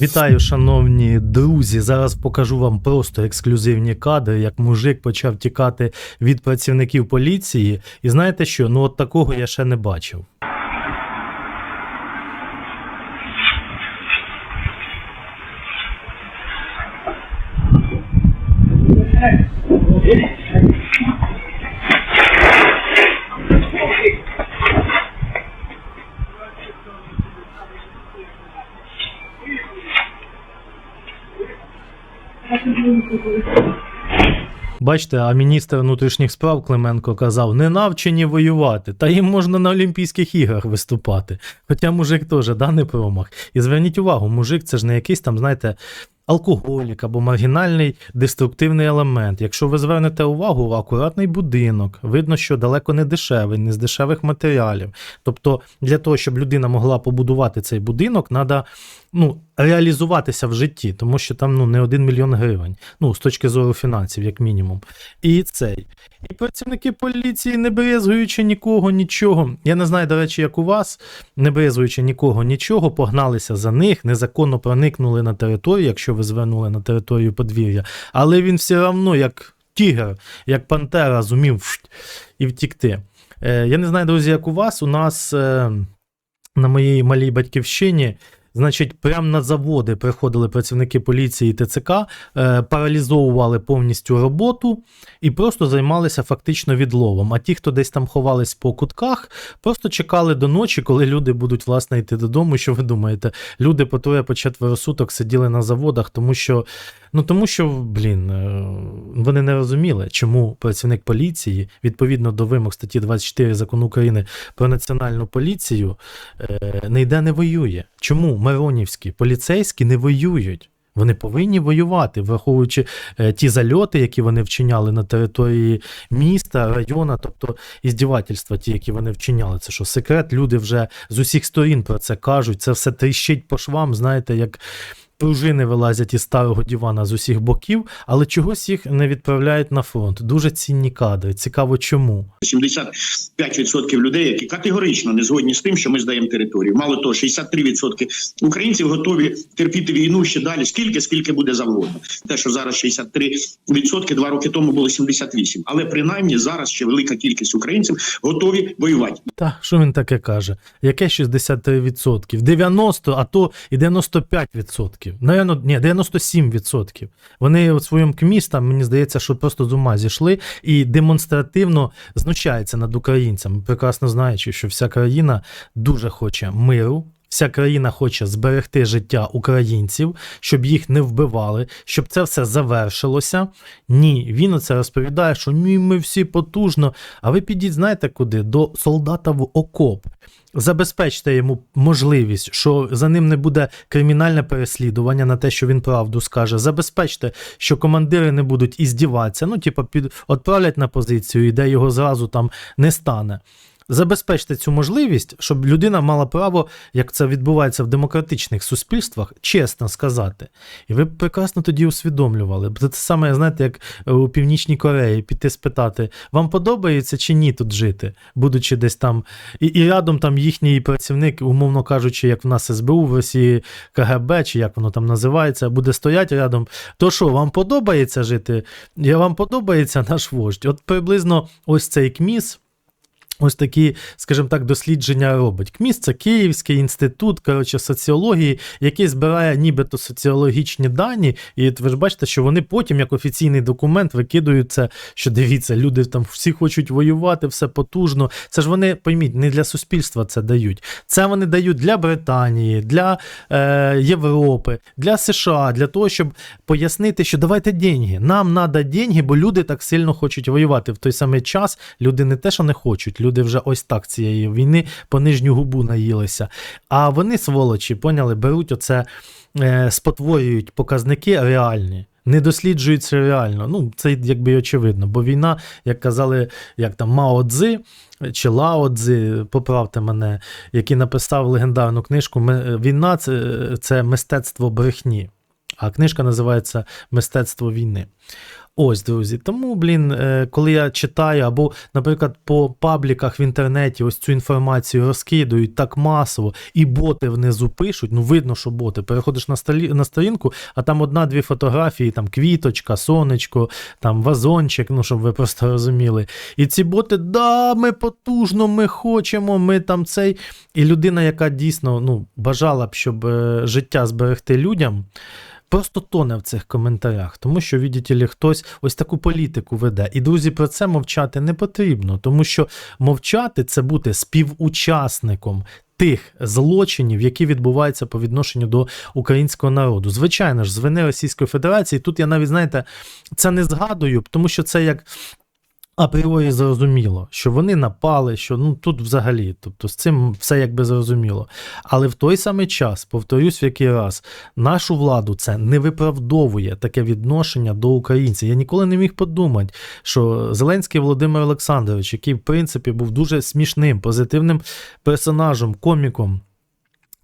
Вітаю, шановні друзі. Зараз покажу вам просто ексклюзивні кадри, як мужик почав тікати від працівників поліції. І знаєте що? Ну от такого я ще не бачив. Бачите, а міністр внутрішніх справ Клименко казав: не навчені воювати, та їм можна на Олімпійських іграх виступати. Хоча мужик теж да, не промах. І зверніть увагу, мужик це ж не якийсь там, знаєте, алкоголік або маргінальний деструктивний елемент. Якщо ви звернете увагу, акуратний будинок, видно, що далеко не дешевий, не з дешевих матеріалів. Тобто, для того, щоб людина могла побудувати цей будинок, треба ну, реалізуватися в житті, тому що там ну, не один мільйон гривень, ну, з точки зору фінансів, як мінімум. І цей. І працівники поліції, не брезгуючи нікого, нічого. Я не знаю, до речі, як у вас, не брезгуючи нікого, нічого, погналися за них, незаконно проникнули на територію, якщо ви звернули на територію подвір'я. Але він все одно, як тігр, як пантера, зумів і втікти. Е, я не знаю, друзі, як у вас. У нас е, на моїй малій батьківщині. Значить, прямо на заводи приходили працівники поліції і ТЦК, е, паралізовували повністю роботу і просто займалися фактично відловом. А ті, хто десь там ховались по кутках, просто чекали до ночі, коли люди будуть власне йти додому. Що ви думаєте? Люди по троє по четверо суток сиділи на заводах, тому що, ну тому що, блін, е, вони не розуміли, чому працівник поліції, відповідно до вимог статті 24 закону України про національну поліцію, е, не йде не воює. Чому Миронівські поліцейські не воюють? Вони повинні воювати, враховуючи е, ті зальоти, які вони вчиняли на території міста, району, тобто іздівательства, ті, які вони вчиняли. Це що секрет? Люди вже з усіх сторін про це кажуть. Це все тріщить по швам, знаєте, як. Пружини вилазять із старого дивана з усіх боків, але чогось їх не відправляють на фронт. Дуже цінні кадри. Цікаво, чому. 75% людей, які категорично не згодні з тим, що ми здаємо територію. Мало того, 63% українців готові терпіти війну ще далі. Скільки, скільки буде завгодно. Те, що зараз 63%, два роки тому було 78%. Але принаймні зараз ще велика кількість українців готові воювати. Та що він таке каже? Яке 63%? 90, а то і 95%. Наверно, ні, 97%. Вони у своєму КМІС, там, мені здається, що просто з ума зійшли і демонстративно знущаються над українцями, прекрасно знаючи, що вся країна дуже хоче миру. Вся країна хоче зберегти життя українців, щоб їх не вбивали, щоб це все завершилося. Ні, він оце розповідає, що ні, ми всі потужно. А ви підіть, знаєте куди? До солдата в окоп. Забезпечте йому можливість, що за ним не буде кримінальне переслідування на те, що він правду скаже. Забезпечте, що командири не будуть іздіватися, ну, типу, під отправлять на позицію, і де його зразу там не стане. Забезпечте цю можливість, щоб людина мала право, як це відбувається в демократичних суспільствах, чесно сказати. І ви прекрасно тоді усвідомлювали. Це те саме, знаєте, як у Північній Кореї піти спитати, вам подобається чи ні тут жити, будучи десь там. І, і рядом там їхній працівник, умовно кажучи, як в нас СБУ в Росії КГБ, чи як воно там називається, буде стояти рядом. То що, вам подобається жити? Я вам подобається наш вождь? От приблизно ось цей КМІС. Ось такі, скажімо так, дослідження робить. КМІС це Київський інститут коротше, соціології, який збирає нібито соціологічні дані, і ви ж бачите, що вони потім, як офіційний документ, викидують це, що дивіться, люди там всі хочуть воювати, все потужно. Це ж вони, пойміть, не для суспільства це дають. Це вони дають для Британії, для е, Європи, для США, для того, щоб пояснити, що давайте деньги. Нам треба деньги, бо люди так сильно хочуть воювати. В той самий час люди не те, що не хочуть. Люди вже ось так цієї війни по нижню губу наїлися. А вони, сволочі, поняли, беруть оце, е, спотворюють показники реальні. Не досліджуються реально. Ну, це якби й очевидно. Бо війна, як казали, як там Мао Цзи чи Лао Цзи, поправте мене, який написав легендарну книжку Війна це, це мистецтво брехні. А книжка називається Мистецтво війни. Ось, друзі. Тому, блін, е, коли я читаю, або, наприклад, по пабліках в інтернеті ось цю інформацію розкидують так масово, і боти внизу пишуть, ну видно, що боти. Переходиш на, столі, на сторінку, а там одна-дві фотографії, там квіточка, сонечко, там вазончик, ну щоб ви просто розуміли. І ці боти, да, ми потужно, ми хочемо, ми там цей. І людина, яка дійсно ну, бажала б, щоб е, життя зберегти людям. Просто тоне в цих коментарях, тому що, видите ли, хтось ось таку політику веде. І друзі, про це мовчати не потрібно, тому що мовчати це бути співучасником тих злочинів, які відбуваються по відношенню до українського народу. Звичайно ж, з вини Російської Федерації. Тут я навіть знаєте, це не згадую, тому що це як. Апріорі зрозуміло, що вони напали, що ну тут взагалі, тобто з цим все якби зрозуміло. Але в той самий час, повторюсь в який раз, нашу владу це не виправдовує таке відношення до українців. Я ніколи не міг подумати, що Зеленський Володимир Олександрович, який в принципі був дуже смішним, позитивним персонажем, коміком.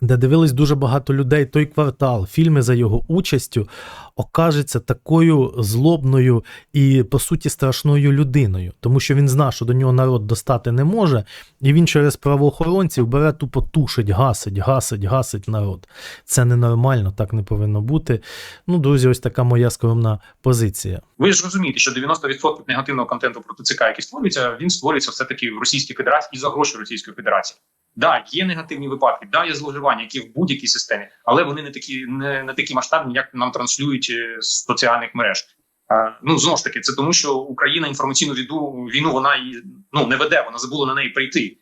Де дивились дуже багато людей той квартал, фільми за його участю, окажеться такою злобною і, по суті, страшною людиною, тому що він знає, що до нього народ достати не може, і він через правоохоронців бере тупо тушить, гасить, гасить, гасить народ. Це ненормально, так не повинно бути. Ну, друзі, ось така моя скромна позиція. Ви ж розумієте, що 90% негативного контенту проти ЦК, який створюється, він створюється все таки в Російській Федерації і за гроші Російської Федерації. Да, є негативні випадки, да, є зловживання, які в будь-якій системі, але вони не такі не, не такі масштабні, як нам транслюють е, з соціальних мереж. А, ну знову ж таки, це тому, що Україна інформаційну війну, війну вона і ну не веде, вона забула на неї прийти.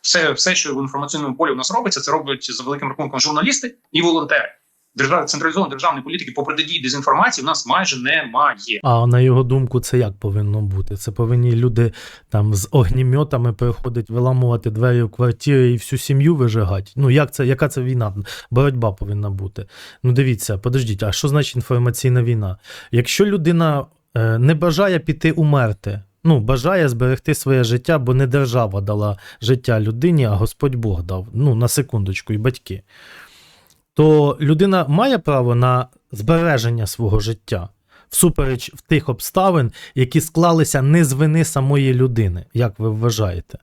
Все, все, що в інформаційному полі у нас робиться, це роблять за великим рахунком журналісти і волонтери. Держав, централізованої державної політики по протидії дезінформації в нас майже немає. А на його думку, це як повинно бути? Це повинні люди там з огнімьотами приходять виламувати двері в квартирі і всю сім'ю вижигати. Ну як це, яка це війна? Боротьба повинна бути. Ну дивіться, подождіть, а що значить інформаційна війна? Якщо людина е, не бажає піти умерти. Ну, бажає зберегти своє життя, бо не держава дала життя людині, а Господь Бог дав. Ну, на секундочку, і батьки. То людина має право на збереження свого життя всупереч в тих обставин, які склалися не з вини самої людини, як ви вважаєте.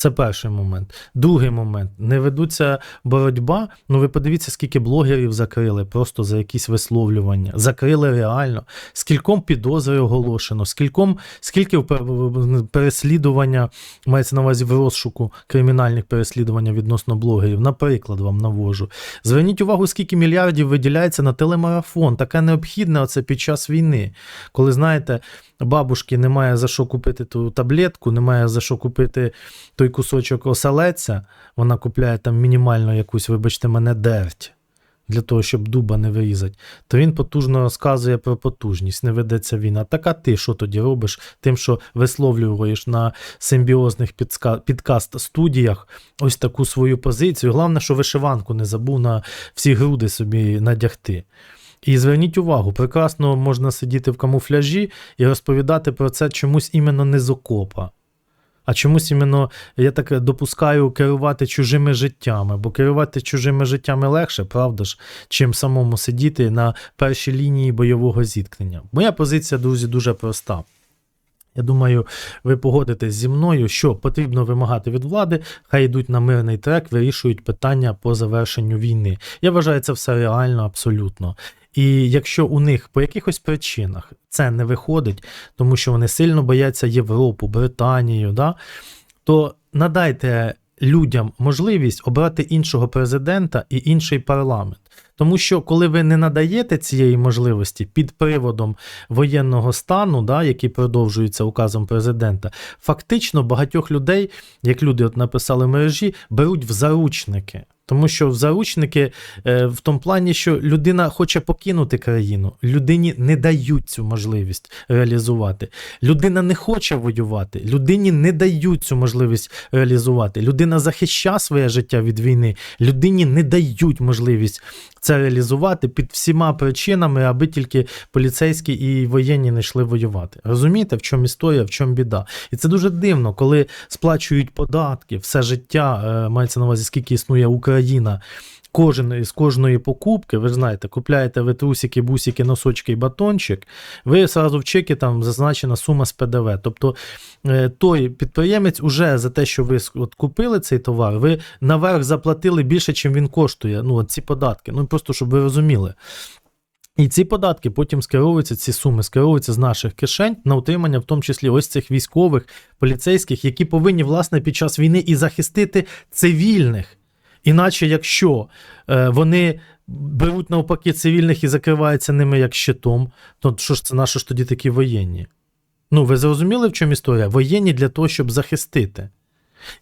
Це перший момент. Другий момент. Не ведуться боротьба. Ну, ви подивіться, скільки блогерів закрили просто за якісь висловлювання. Закрили реально. Скільком підозри оголошено, скільком, скільки переслідування мається на увазі в розшуку кримінальних переслідувань відносно блогерів. Наприклад, вам навожу. Зверніть увагу, скільки мільярдів виділяється на телемарафон. Таке необхідне оце під час війни. Коли знаєте, бабушки немає за що купити ту таблетку, немає за що купити той кусочок оселеця, вона купляє там мінімально якусь, вибачте мене, дерть. Для того, щоб дуба не вирізати, то він потужно розказує про потужність, не ведеться. Так а ти що тоді робиш? Тим, що висловлюєш на симбіозних підска- підкаст-студіях ось таку свою позицію. Головне, що вишиванку не забув на всі груди собі надягти. І зверніть увагу, прекрасно можна сидіти в камуфляжі і розповідати про це чомусь іменно не з окопа. А чомусь іменно, я так допускаю, керувати чужими життями, бо керувати чужими життями легше, правда ж, чим самому сидіти на першій лінії бойового зіткнення. Моя позиція, друзі, дуже проста. Я думаю, ви погодитесь зі мною, що потрібно вимагати від влади, хай йдуть на мирний трек, вирішують питання по завершенню війни. Я вважаю це все реально абсолютно. І якщо у них по якихось причинах це не виходить, тому що вони сильно бояться Європу, Британію, да, то надайте людям можливість обрати іншого президента і інший парламент. Тому що коли ви не надаєте цієї можливості під приводом воєнного стану, да, який продовжується указом президента, фактично багатьох людей, як люди от написали в мережі, беруть в заручники. Тому що в заручники е, в тому плані, що людина хоче покинути країну, людині не дають цю можливість реалізувати. Людина не хоче воювати, людині не дають цю можливість реалізувати. Людина захищає своє життя від війни, людині не дають можливість це реалізувати під всіма причинами, аби тільки поліцейські і воєнні не йшли воювати. Розумієте, в чому історія, в чому біда? І це дуже дивно, коли сплачують податки, все життя е, мається на увазі, скільки існує Україна. Кожен із кожної покупки, ви ж знаєте, купляєте ви трусики, бусики, носочки і батончик, ви зразу в чекі там зазначена сума з ПДВ. Тобто е, той підприємець уже за те, що ви от купили цей товар, ви наверх заплатили більше, чим він коштує. Ну, ці податки. Ну просто щоб ви розуміли. І ці податки потім скеровуються, ці суми скеровуються з наших кишень на утримання, в тому числі ось цих військових, поліцейських, які повинні, власне, під час війни і захистити цивільних. Іначе, якщо е, вони беруть навпаки цивільних і закриваються ними як щитом, то що ж це наші ж тоді такі воєнні? Ну, ви зрозуміли, в чому історія? Воєнні для того, щоб захистити.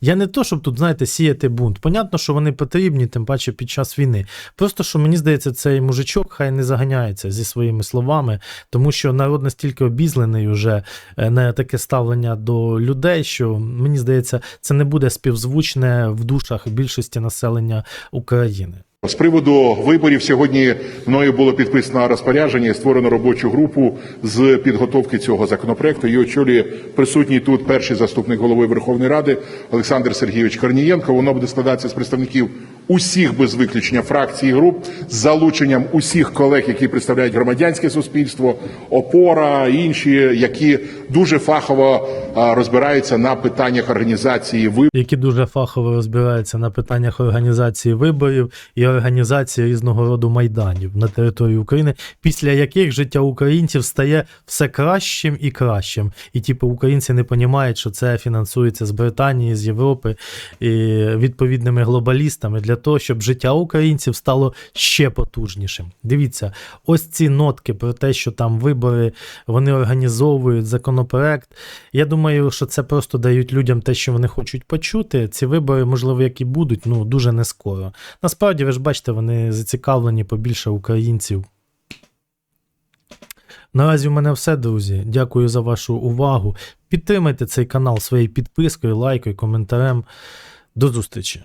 Я не то, щоб тут, знаєте, сіяти бунт. Понятно, що вони потрібні, тим паче під час війни. Просто що мені здається, цей мужичок хай не заганяється зі своїми словами, тому що народ настільки обізлений уже е, на таке ставлення до людей, що мені здається, це не буде співзвучне в душах більшості населення України. З приводу виборів сьогодні мною було підписано розпорядження і створено робочу групу з підготовки цього законопроекту. Її очолює присутній тут перший заступник голови Верховної Ради Олександр Сергійович Корнієнко. Воно буде складатися з представників усіх без виключення фракцій і груп з залученням усіх колег, які представляють громадянське суспільство, опора інші, які дуже фахово розбираються на питаннях організації виборів. які дуже фахово розбираються на питаннях організації виборів і організації різного роду майданів на території України, після яких життя українців стає все кращим і кращим. І типу українці не розуміють, що це фінансується з Британії, з Європи і відповідними глобалістами для того, щоб життя українців стало ще потужнішим. Дивіться, ось ці нотки про те, що там вибори вони організовують законопроект. Я думаю, що це просто дають людям те, що вони хочуть почути. Ці вибори, можливо, які будуть, ну дуже не скоро. Насправді, ви ж бачите, вони зацікавлені побільше українців. Наразі в мене все, друзі. Дякую за вашу увагу. Підтримайте цей канал своєю підпискою, лайкою, коментарем. До зустрічі!